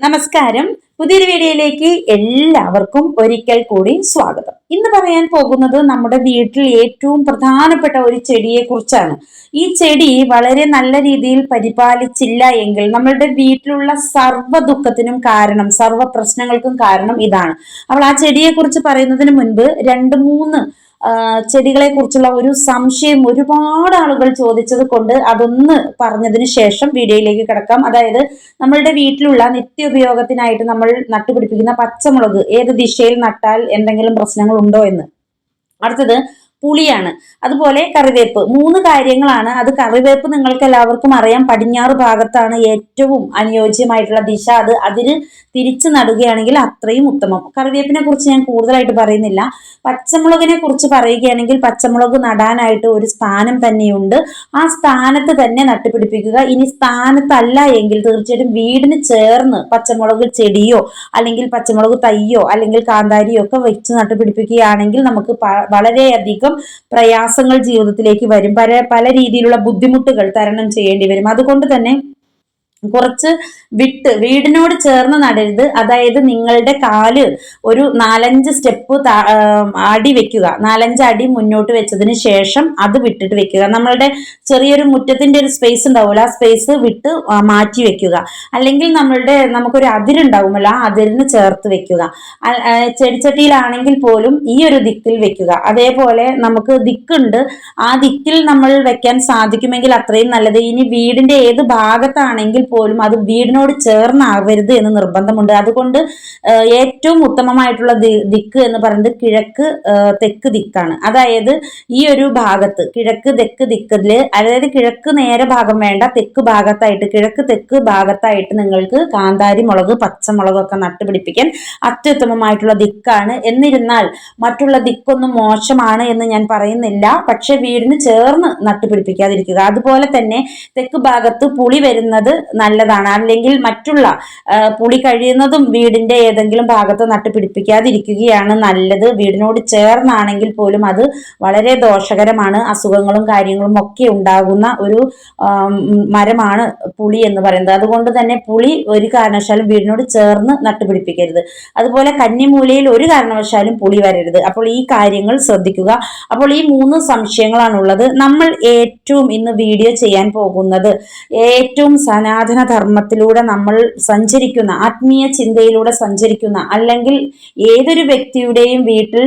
നമസ്കാരം. പുതിയൊരു വീഡിയോയിലേക്ക് എല്ലാവർക്കും ഒരിക്കൽ കൂടി സ്വാഗതം. ഇന്ന് പറയാൻ പോകുന്നത് നമ്മുടെ വീട്ടിൽ ഏറ്റവും പ്രധാനപ്പെട്ട ഒരു ചെടിയെ കുറിച്ചാണ്. ഈ ചെടി വളരെ നല്ല രീതിയിൽ പരിപാലിച്ചില്ല എങ്കിൽ നമ്മളുടെ വീട്ടിലുള്ള സർവ ദുഃഖത്തിനും കാരണം സർവ പ്രശ്നങ്ങൾക്കും കാരണം ഇതാണ്. അപ്പോൾ ആ ചെടിയെ കുറിച്ച് പറയുന്നതിന് മുൻപ് രണ്ട് മൂന്ന് ചെടികളെ കുറിച്ചുള്ള ഒരു സംശയം ഒരുപാട് ആളുകൾ ചോദിച്ചത് കൊണ്ട് അതൊന്ന് പറഞ്ഞതിന് ശേഷം വീഡിയോയിലേക്ക് കിടക്കാം. അതായത് നമ്മളുടെ വീട്ടിലുള്ള നിത്യോപയോഗത്തിനായിട്ട് നമ്മൾ നട്ടുപിടിപ്പിക്കുന്ന പച്ചമുളക് ഏത് ദിശയിൽ നട്ടാൽ എന്തെങ്കിലും പ്രശ്നങ്ങൾ ഉണ്ടോ എന്ന്. അടുത്തത് പുളിയാണ്. അതുപോലെ കറിവേപ്പ്. മൂന്ന് കാര്യങ്ങളാണ്. അത് കറിവേപ്പ് നിങ്ങൾക്ക് എല്ലാവർക്കും അറിയാം. പടിഞ്ഞാറ് ഭാഗത്താണ് ഏറ്റവും അനുയോജ്യമായിട്ടുള്ള ദിശ. അത് അതിന് തിരിച്ചു നടുകയാണെങ്കിൽ അത്രയും ഉത്തമം. കറിവേപ്പിനെ കുറിച്ച് ഞാൻ കൂടുതലായിട്ട് പറയുന്നില്ല. പച്ചമുളകിനെ കുറിച്ച് പറയുകയാണെങ്കിൽ പച്ചമുളക് നടാനായിട്ട് ഒരു സ്ഥാനം തന്നെയുണ്ട്. ആ സ്ഥാനത്ത് തന്നെ നട്ടുപിടിപ്പിക്കുക. ഇനി സ്ഥാനത്തല്ല എങ്കിൽ തീർച്ചയായിട്ടും വീടിന് ചേർന്ന് പച്ചമുളക് ചെടിയോ അല്ലെങ്കിൽ പച്ചമുളക് തൈയോ അല്ലെങ്കിൽ കാന്താരിയോ ഒക്കെ വെച്ച് നട്ടുപിടിപ്പിക്കുകയാണെങ്കിൽ നമുക്ക് വളരെയധികം പ്രയാസങ്ങൾ ജീവിതത്തിലേക്ക് വരും. പല പല രീതിയിലുള്ള ബുദ്ധിമുട്ടുകൾ തരണം ചെയ്യേണ്ടി വരും. അതുകൊണ്ട് തന്നെ കുറച്ച് വിട്ട് വീടിനോട് ചേർന്ന് നടരുത്. അതായത് നിങ്ങളുടെ കാൽ ഒരു നാലഞ്ച് സ്റ്റെപ്പ് അടി വെക്കുക. നാലഞ്ച് അടി മുന്നോട്ട് വെച്ചതിന് ശേഷം അത് വിട്ടിട്ട് വെക്കുക. നമ്മളുടെ ചെറിയൊരു മുറ്റത്തിന്റെ ഒരു സ്പേസ് ഉണ്ടാവുമല്ലോ ആ സ്പേസ് വിട്ട് മാറ്റി വെക്കുക. അല്ലെങ്കിൽ നമ്മളുടെ നമുക്കൊരു അതിരുണ്ടാവുമല്ലോ ആ അതിരിന് ചേർത്ത് വെക്കുക. ചെടിച്ചട്ടിയിലാണെങ്കിൽ പോലും ഈ ഒരു ദിക്കിൽ വെക്കുക. അതേപോലെ നമുക്ക് ദിക്കുണ്ട്. ആ ദിക്കിൽ നമ്മൾ വെക്കാൻ സാധിക്കുമെങ്കിൽ അത്രയും നല്ലത്. ഇനി വീടിന്റെ ഏത് ഭാഗത്താണെങ്കിൽ പോലും അത് വീടിനോട് ചേർന്നാവരുത് എന്ന് നിർബന്ധമുണ്ട്. അതുകൊണ്ട് ഏറ്റവും ഉത്തമമായിട്ടുള്ള ദിക്ക് എന്ന് പറയുന്നത് കിഴക്ക് തെക്ക് ദിക്കാണ്. അതായത് ഈ ഒരു ഭാഗത്ത് കിഴക്ക് തെക്ക് ദിക്കിൽ അതായത് കിഴക്ക് നേരെ ഭാഗം വേണ്ട തെക്ക് ഭാഗത്തായിട്ട് കിഴക്ക് തെക്ക് ഭാഗത്തായിട്ട് നിങ്ങൾക്ക് കാന്താരി മുളക് പച്ചമുളകൊക്കെ നട്ടുപിടിപ്പിക്കാൻ അത്യുത്തമമായിട്ടുള്ള ദിക്കാണ്. എന്നിരുന്നാൽ മറ്റുള്ള ദിക്കൊന്നും മോശമാണ് എന്ന് ഞാൻ പറയുന്നില്ല. പക്ഷെ വീടിന് ചേർന്ന് നട്ടുപിടിപ്പിക്കാതിരിക്കുക. അതുപോലെ തന്നെ തെക്ക് ഭാഗത്ത് പുളി വരുന്നത് നല്ലതാണ്. അല്ലെങ്കിൽ മറ്റുള്ള പുളി കഴിയുന്നതും വീടിന്റെ ഏതെങ്കിലും ഭാഗത്ത് നട്ടുപിടിപ്പിക്കാതിരിക്കുകയാണ് നല്ലത്. വീടിനോട് ചേർന്നാണെങ്കിൽ പോലും അത് വളരെ ദോഷകരമാണ്. അസുഖങ്ങളും കാര്യങ്ങളും ഒക്കെ ഉണ്ടാകുന്ന ഒരു മരമാണ് പുളി എന്ന് പറയുന്നത്. അതുകൊണ്ട് തന്നെ പുളി ഒരു കാരണവശാലും വീടിനോട് ചേർന്ന് നട്ടുപിടിപ്പിക്കരുത്. അതുപോലെ കന്നിമൂലയിൽ ഒരു കാരണവശാലും പുളി വരരുത്. അപ്പോൾ ഈ കാര്യങ്ങൾ ശ്രദ്ധിക്കുക. അപ്പോൾ ഈ മൂന്ന് സംശയങ്ങളാണുള്ളത്. നമ്മൾ ഏറ്റവും ഇന്ന് വീഡിയോ ചെയ്യാൻ പോകുന്നത് ഏറ്റവും സനാതന ധർമ്മത്തിലൂടെ നമ്മൾ സഞ്ചരിക്കുന്ന ആത്മീയ ചിന്തയിലൂടെ സഞ്ചരിക്കുന്ന അല്ലെങ്കിൽ ഏതൊരു വ്യക്തിയുടെയും വീട്ടിൽ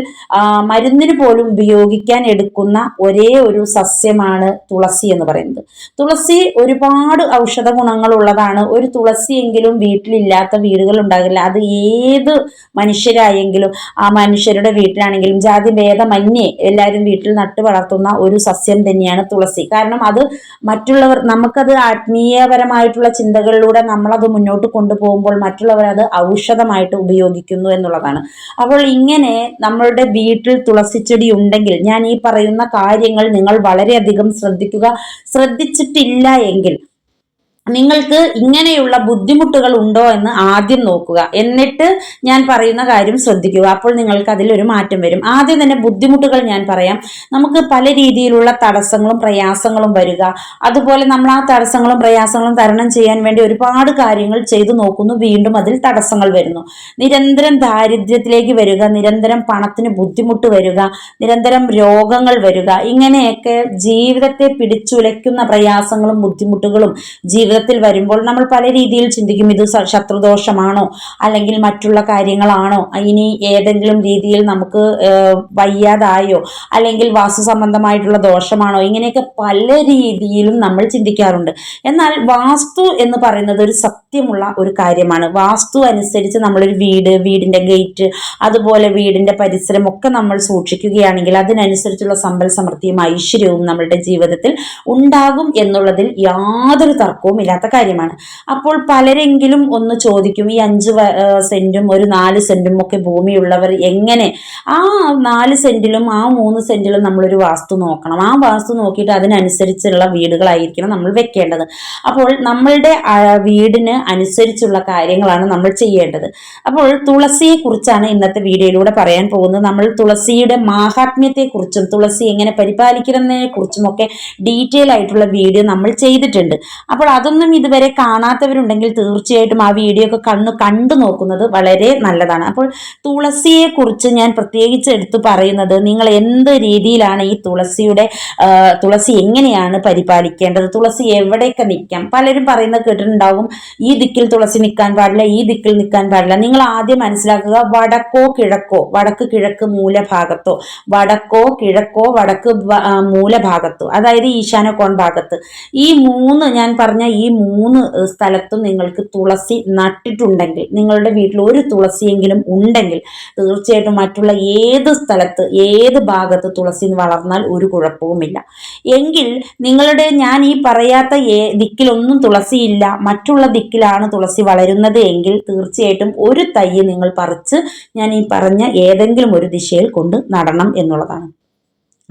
മരുന്നിന് പോലും ഉപയോഗിക്കാൻ എടുക്കുന്ന ഒരേ ഒരു സസ്യമാണ് തുളസി എന്ന് പറയുന്നത്. തുളസി ഒരുപാട് ഔഷധ ഗുണങ്ങൾ ഉള്ളതാണ്. ഒരു തുളസിയെങ്കിലും വീട്ടിലില്ലാത്ത വീടുകൾ ഉണ്ടാകില്ല. അത് ഏത് മനുഷ്യരായെങ്കിലും ആ മനുഷ്യരുടെ വീട്ടിലാണെങ്കിലും ജാതി ഭേദമന്യേ എല്ലാവരും വീട്ടിൽ നട്ടു വളർത്തുന്ന ഒരു സസ്യം തന്നെയാണ് തുളസി. കാരണം അത് മറ്റുള്ളവർ നമുക്കത് ആത്മീയപരമായിട്ടുള്ള ചിന്തകളിലൂടെ നമ്മളത് മുന്നോട്ട് കൊണ്ടുപോകുമ്പോൾ മറ്റുള്ളവർ അത് ഔഷധമായിട്ട് ഉപയോഗിക്കുന്നു എന്നുള്ളതാണ്. അപ്പോൾ ഇങ്ങനെ നമ്മളുടെ വീട്ടിൽ തുളസിച്ചെടി ഉണ്ടെങ്കിൽ ഞാൻ ഈ പറയുന്ന കാര്യങ്ങൾ നിങ്ങൾ വളരെയധികം ശ്രദ്ധിക്കുക. ശ്രദ്ധിച്ചിട്ടില്ല എങ്കിൽ നിങ്ങൾക്ക് ഇങ്ങനെയുള്ള ബുദ്ധിമുട്ടുകൾ ഉണ്ടോ എന്ന് ആദ്യം നോക്കുക. എന്നിട്ട് ഞാൻ പറയുന്ന കാര്യം ശ്രദ്ധിക്കുക. അപ്പോൾ നിങ്ങൾക്ക് അതിലൊരു മാറ്റം വരും. ആദ്യം തന്നെ ബുദ്ധിമുട്ടുകൾ ഞാൻ പറയാം. നമുക്ക് പല രീതിയിലുള്ള തടസ്സങ്ങളും പ്രയാസങ്ങളും വരിക. അതുപോലെ നമ്മൾ ആ തടസ്സങ്ങളും പ്രയാസങ്ങളും തരണം ചെയ്യാൻ വേണ്ടി ഒരുപാട് കാര്യങ്ങൾ ചെയ്തു നോക്കുന്നു. വീണ്ടും അതിൽ തടസ്സങ്ങൾ വരുന്നു. നിരന്തരം ദാരിദ്ര്യത്തിലേക്ക് വരിക. നിരന്തരം പണത്തിന് ബുദ്ധിമുട്ട് വരിക. നിരന്തരം രോഗങ്ങൾ വരിക. ഇങ്ങനെയൊക്കെ ജീവിതത്തെ പിടിച്ചുലയ്ക്കുന്ന പ്രയാസങ്ങളും ബുദ്ധിമുട്ടുകളും ജീവിത ജീവിതത്തിൽ വരുമ്പോൾ നമ്മൾ പല രീതിയിൽ ചിന്തിക്കും ഇത് ശത്രുദോഷമാണോ അല്ലെങ്കിൽ മറ്റുള്ള കാര്യങ്ങളാണോ? ഇനി ഏതെങ്കിലും രീതിയിൽ നമുക്ക് വയ്യാതായോ അല്ലെങ്കിൽ വാസ്തു സംബന്ധമായിട്ടുള്ള ദോഷമാണോ? ഇങ്ങനെയൊക്കെ പല രീതിയിലും നമ്മൾ ചിന്തിക്കാറുണ്ട്. എന്നാൽ വാസ്തു എന്ന് പറയുന്നത് ഒരു സത്യമുള്ള ഒരു കാര്യമാണ്. വാസ്തു അനുസരിച്ച് നമ്മളൊരു വീട് വീടിന്റെ ഗേറ്റ് അതുപോലെ വീടിന്റെ പരിസരം ഒക്കെ നമ്മൾ സൂക്ഷിക്കുകയാണെങ്കിൽ അതിനനുസരിച്ചുള്ള സമ്പൽ സമൃദ്ധിയും ഐശ്വര്യവും നമ്മളുടെ ജീവിതത്തിൽ ഉണ്ടാകും എന്നുള്ളതിൽ യാതൊരു തർക്കവും ഇല്ലാത്ത കാര്യമാണ്. അപ്പോൾ പലരെങ്കിലും ഒന്ന് ചോദിക്കും ഈ അഞ്ച് സെന്റും ഒരു നാല് സെന്റും ഒക്കെ ഭൂമിയുള്ളവർ എങ്ങനെ? ആ നാല് സെന്റിലും ആ മൂന്ന് സെന്റിലും നമ്മളൊരു വാസ്തു നോക്കണം. ആ വാസ്തു നോക്കിയിട്ട് അതിനനുസരിച്ചുള്ള വീടുകളായിരിക്കണം നമ്മൾ വെക്കേണ്ടത്. അപ്പോൾ നമ്മളുടെ വീടിന് അനുസരിച്ചുള്ള കാര്യങ്ങളാണ് നമ്മൾ ചെയ്യേണ്ടത്. അപ്പോൾ തുളസിയെ കുറിച്ചാണ് ഇന്നത്തെ വീഡിയോയിലൂടെ പറയാൻ പോകുന്നത്. നമ്മൾ തുളസിയുടെ മാഹാത്മ്യത്തെ കുറിച്ചും തുളസി എങ്ങനെ പരിപാലിക്കുന്നതിനെ കുറിച്ചും ഒക്കെ ഡീറ്റെയിൽ ആയിട്ടുള്ള വീഡിയോ നമ്മൾ ചെയ്തിട്ടുണ്ട്. അപ്പോൾ അതൊന്നും ഇതുവരെ കാണാത്തവരുണ്ടെങ്കിൽ തീർച്ചയായിട്ടും ആ വീഡിയോ ഒക്കെ കണ്ണു കണ്ടു നോക്കുന്നത് വളരെ നല്ലതാണ്. അപ്പോൾ തുളസിയെ കുറിച്ച് ഞാൻ പ്രത്യേകിച്ച് എടുത്തു പറയുന്നത് നിങ്ങൾ എന്ത് രീതിയിലാണ് ഈ തുളസിയുടെ തുളസി എങ്ങനെയാണ് പരിപാലിക്കേണ്ടത്? തുളസി എവിടെയൊക്കെ നിൽക്കാം? പലരും പറയുന്നത് കേട്ടിട്ടുണ്ടാവും ഈ ദിക്കിൽ തുളസി നിൽക്കാൻ പാടില്ല ഈ ദിക്കിൽ നിൽക്കാൻ പാടില്ല. നിങ്ങൾ ആദ്യം മനസ്സിലാക്കുക വടക്കോ കിഴക്കോ വടക്ക് കിഴക്ക് മൂലഭാഗത്തോ വടക്കോ കിഴക്കോ വടക്ക് മൂലഭാഗത്തോ അതായത് ഈശാന കോൺ ഭാഗത്ത്. ഈ മൂന്ന് ഞാൻ പറഞ്ഞ ഈ മൂന്ന് സ്ഥലത്തും നിങ്ങൾക്ക് തുളസി നട്ടിട്ടുണ്ടെങ്കിൽ നിങ്ങളുടെ വീട്ടിൽ ഒരു തുളസിയെങ്കിലും ഉണ്ടെങ്കിൽ തീർച്ചയായിട്ടും മറ്റുള്ള ഏത് സ്ഥലത്ത് ഏത് ഭാഗത്ത് തുളസി വളർന്നാൽ ഒരു കുഴപ്പവുമില്ല. എങ്കിൽ നിങ്ങളുടെ ഞാൻ ഈ പറയാത്ത ഏ ദിക്കിലൊന്നും തുളസിയില്ല മറ്റുള്ള ദിക്കിലാണ് തുളസി വളരുന്നത് എങ്കിൽ തീർച്ചയായിട്ടും ഒരു തൈ നിങ്ങൾ പറിച്ച് ഞാൻ ഈ പറഞ്ഞ ഏതെങ്കിലും ഒരു ദിശയിൽ കൊണ്ട് നടണം എന്നുള്ളതാണ്.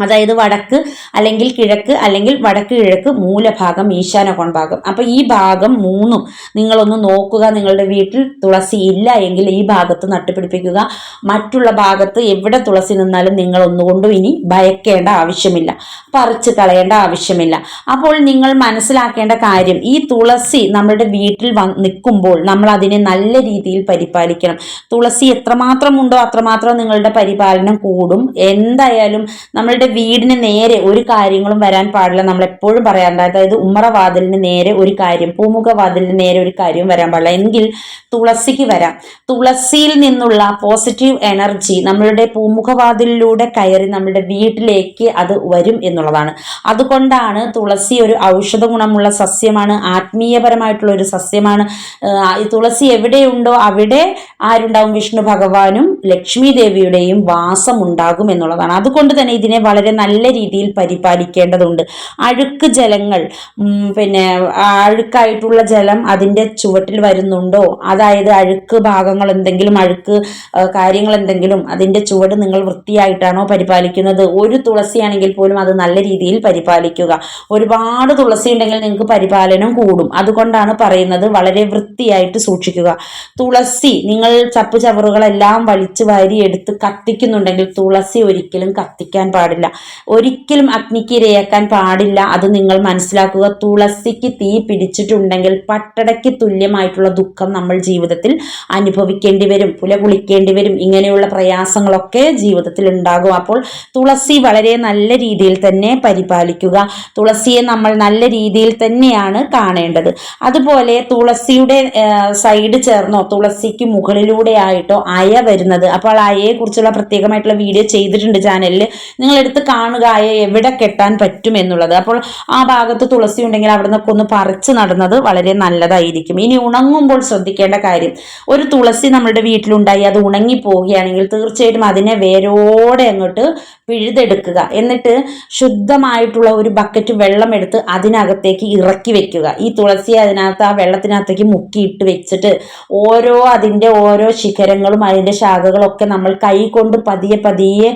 അതായത് വടക്ക് അല്ലെങ്കിൽ കിഴക്ക് അല്ലെങ്കിൽ വടക്ക് കിഴക്ക് മൂലഭാഗം ഈശാന കോൺഭാഗം. അപ്പോൾ ഈ ഭാഗം മൂന്നും നിങ്ങളൊന്ന് നോക്കുക. നിങ്ങളുടെ വീട്ടിൽ തുളസി ഇല്ല എങ്കിൽ ഈ ഭാഗത്ത് നട്ടുപിടിപ്പിക്കുക. മറ്റുള്ള ഭാഗത്ത് എവിടെ തുളസി നിന്നാലും നിങ്ങൾ ഒന്നുകൊണ്ടും ഇനി ഭയക്കേണ്ട ആവശ്യമില്ല. പറിച്ച് കളയേണ്ട ആവശ്യമില്ല. അപ്പോൾ നിങ്ങൾ മനസ്സിലാക്കേണ്ട കാര്യം ഈ തുളസി നമ്മുടെ വീട്ടിൽ നിൽക്കുമ്പോൾ നമ്മൾ അതിനെ നല്ല രീതിയിൽ പരിപാലിക്കണം. തുളസി എത്രമാത്രം ഉണ്ടോ അത്രമാത്രം നിങ്ങളുടെ പരിപാലനം കൂടും. എന്തായാലും നമ്മളുടെ വീടിന് നേരെ ഒരു കാര്യങ്ങളും വരാൻ പാടില്ല നമ്മൾ എപ്പോഴും പറയാറുണ്ട്. അതായത് ഉമ്മറ വാതിലിന് നേരെ ഒരു കാര്യം പൂമുഖ വാതിലിന് നേരെ ഒരു കാര്യവും വരാൻ പാടില്ല. എങ്കിൽ തുളസിക്ക് വരാം. തുളസിയിൽ നിന്നുള്ള പോസിറ്റീവ് എനർജി നമ്മളുടെ പൂമുഖവാതിലിലൂടെ കയറി നമ്മുടെ വീട്ടിലേക്ക് അത് വരും എന്നുള്ളതാണ്. അതുകൊണ്ടാണ് തുളസി ഒരു ഔഷധ ഗുണമുള്ള സസ്യമാണ് ആത്മീയപരമായിട്ടുള്ള ഒരു സസ്യമാണ്. തുളസി എവിടെയുണ്ടോ അവിടെ ആരുണ്ടാവും? വിഷ്ണു ഭഗവാനും ലക്ഷ്മി ദേവിയുടെയും വാസം ഉണ്ടാകും എന്നുള്ളതാണ്. അതുകൊണ്ട് തന്നെ ഇതിനെ വളരെ നല്ല രീതിയിൽ പരിപാലിക്കേണ്ടതുണ്ട്. അഴുക്ക് ജലങ്ങൾ പിന്നെ അഴുക്കായിട്ടുള്ള ജലം അതിന്റെ ചുവട്ടിൽ വരുന്നുണ്ടോ? അതായത് അഴുക്ക് ഭാഗങ്ങൾ എന്തെങ്കിലും അഴുക്ക് കാര്യങ്ങൾ എന്തെങ്കിലും അതിന്റെ ചുവട് നിങ്ങൾ വൃത്തിയായിട്ടാണോ പരിപാലിക്കുന്നത്? ഒരു തുളസിയാണെങ്കിൽ പോലും അത് നല്ല രീതിയിൽ പരിപാലിക്കുക. ഒരുപാട് തുളസി ഉണ്ടെങ്കിൽ നിങ്ങൾക്ക് പരിപാലനം കൂടും. അതുകൊണ്ടാണ് പറയുന്നത് വളരെ വൃത്തിയായിട്ട് സൂക്ഷിക്കുക. തുളസി നിങ്ങൾ ചപ്പ് ചവറുകളെല്ലാം വലിച്ചു വാരി എടുത്ത് കത്തിക്കുന്നുണ്ടെങ്കിൽ തുളസി ഒരിക്കലും കത്തിക്കാൻ പാടില്ല. ഒരിക്കലും അഗ്നിക്ക് ഇരയാക്കാൻ പാടില്ല. അത് നിങ്ങൾ മനസ്സിലാക്കുക. തുളസിക്ക് തീ പിടിച്ചിട്ടുണ്ടെങ്കിൽ പട്ടടയ്ക്ക് തുല്യമായിട്ടുള്ള ദുഃഖം നമ്മൾ ജീവിതത്തിൽ അനുഭവിക്കേണ്ടി വരും. പുല കുളിക്കേണ്ടി വരും. ഇങ്ങനെയുള്ള പ്രയാസങ്ങളൊക്കെ ജീവിതത്തിൽ ഉണ്ടാകും. അപ്പോൾ തുളസി വളരെ നല്ല രീതിയിൽ തന്നെ പരിപാലിക്കുക. തുളസിയെ നമ്മൾ നല്ല രീതിയിൽ തന്നെയാണ് കാണേണ്ടത്. അതുപോലെ തുളസിയുടെ സൈഡ് ചേർന്നോ തുളസിക്ക് മുകളിലൂടെ ആയിട്ടോ അയ വരുന്നത്. അപ്പോൾ അയയെ കുറിച്ചുള്ള പ്രത്യേകമായിട്ടുള്ള വീഡിയോ ചെയ്തിട്ടുണ്ട് ചാനലിൽ നിങ്ങൾ എടുത്ത് കാണുക എവിടെ കെട്ടാൻ പറ്റും എന്നുള്ളത്. അപ്പോൾ ആ ഭാഗത്ത് തുളസി ഉണ്ടെങ്കിൽ അവിടെ നിന്നൊക്കെ ഒന്ന് പറിച്ച് നടുന്നത് വളരെ നല്ലതായിരിക്കും. ഇനി ഉണങ്ങുമ്പോൾ ശ്രദ്ധിക്കേണ്ട കാര്യം ഒരു തുളസി നമ്മുടെ വീട്ടിലുണ്ടായി അത് ഉണങ്ങി പോവുകയാണെങ്കിൽ തീർച്ചയായിട്ടും അതിനെ വേരോടെ അങ്ങോട്ട് പിഴുതെടുക്കുക. എന്നിട്ട് ശുദ്ധമായിട്ടുള്ള ഒരു ബക്കറ്റ് വെള്ളം എടുത്ത് അതിനകത്തേക്ക് ഇറക്കി വെക്കുക. ഈ തുളസി അതിനകത്ത് ആ വെള്ളത്തിനകത്തേക്ക് മുക്കിയിട്ട് വെച്ചിട്ട് ഓരോ അതിന്റെ ഓരോ ശിഖരങ്ങളും അതിന്റെ ശാഖകളൊക്കെ നമ്മൾ കൈ കൊണ്ട് പതിയെ പതിയെ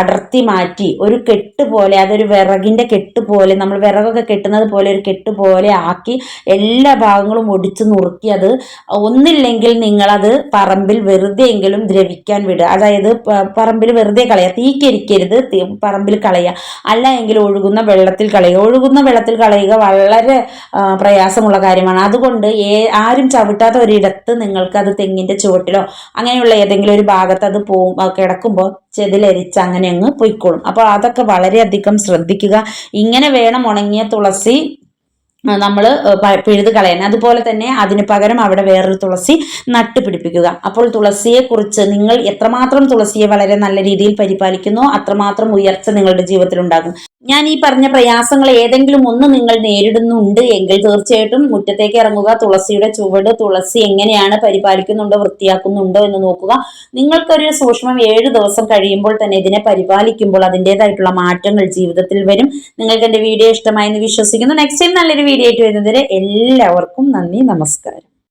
അടർത്തി മാറ്റി ഒരു കെട്ട് പോലെ അതൊരു വിറകിന്റെ കെട്ട് പോലെ നമ്മൾ വിറകൊക്കെ കെട്ടുന്നത് പോലെ ഒരു കെട്ട് പോലെ ആക്കി എല്ലാ ഭാഗങ്ങളും ഒടിച്ച് നുറുക്കി അത് ഒന്നില്ലെങ്കിൽ നിങ്ങളത് പറമ്പിൽ വെറുതെ എങ്കിലും ദ്രവിക്കാൻ വിടുക. അതായത് പറമ്പിൽ വെറുതെ കളയുക. തീക്കരിക്കരുത് പറമ്പിൽ കളയുക. അല്ല എങ്കിൽ ഒഴുകുന്ന വെള്ളത്തിൽ കളയുക. ഒഴുകുന്ന വെള്ളത്തിൽ കളയുക വളരെ പ്രയാസമുള്ള കാര്യമാണ്. അതുകൊണ്ട് ഏ ആരും ചവിട്ടാത്ത ഒരിടത്ത് നിങ്ങൾക്ക് അത് തെങ്ങിന്റെ ചുവട്ടിലോ അങ്ങനെയുള്ള ഏതെങ്കിലും ഒരു ഭാഗത്ത് അത് പോകും കിടക്കുമ്പോൾ ചെതിലരിച്ച് അങ്ങനെ അങ്ങ് പൊയ്ക്കോളും. അപ്പോൾ അതൊക്കെ വളരെയധികം ശ്രദ്ധിക്കുക. ഇങ്ങനെ വേണം ഉണങ്ങിയ തുളസി നമ്മൾ പിഴുത് കളയണം അതുപോലെ തന്നെ അതിന് പകരം അവിടെ വേറൊരു തുളസി നട്ട് പിടിപ്പിക്കുക. അപ്പോൾ തുളസിയെക്കുറിച്ച് നിങ്ങൾ എത്രമാത്രം തുളസിയെ വളരെ നല്ല രീതിയിൽ പരിപാലിക്കുന്നു അത്രമാത്രം ഉയർച്ച നിങ്ങളുടെ ജീവിതത്തിൽ ഉണ്ടാകും. ഞാൻ ഈ പറഞ്ഞ പ്രയാസങ്ങൾ ഏതെങ്കിലും ഒന്ന് നിങ്ങൾ നേരിടുന്നുണ്ട് എങ്കിൽ തീർച്ചയായിട്ടും മുറ്റത്തേക്ക് ഇറങ്ങുക തുളസിയുടെ ചുവട് തുളസി എങ്ങനെയാണ് പരിപാലിക്കുന്നുണ്ടോ വൃത്തിയാക്കുന്നുണ്ടോ എന്ന് നോക്കുക. നിങ്ങൾക്കൊരു സൂക്ഷ്മം ഏഴ് ദിവസം കഴിയുമ്പോൾ തന്നെ ഇതിനെ പരിപാലിക്കുമ്പോൾ അതിന്റെതായിട്ടുള്ള മാറ്റങ്ങൾ ജീവിതത്തിൽ വരും. നിങ്ങൾക്ക് എന്റെ വീഡിയോ ഇഷ്ടമായി എന്ന് വിശ്വസിക്കുന്നു. നെക്സ്റ്റ് ടൈം നല്ലൊരു വീഡിയോ ആയിട്ട് വരുന്നതിന് എല്ലാവർക്കും നന്ദി നമസ്കാരം.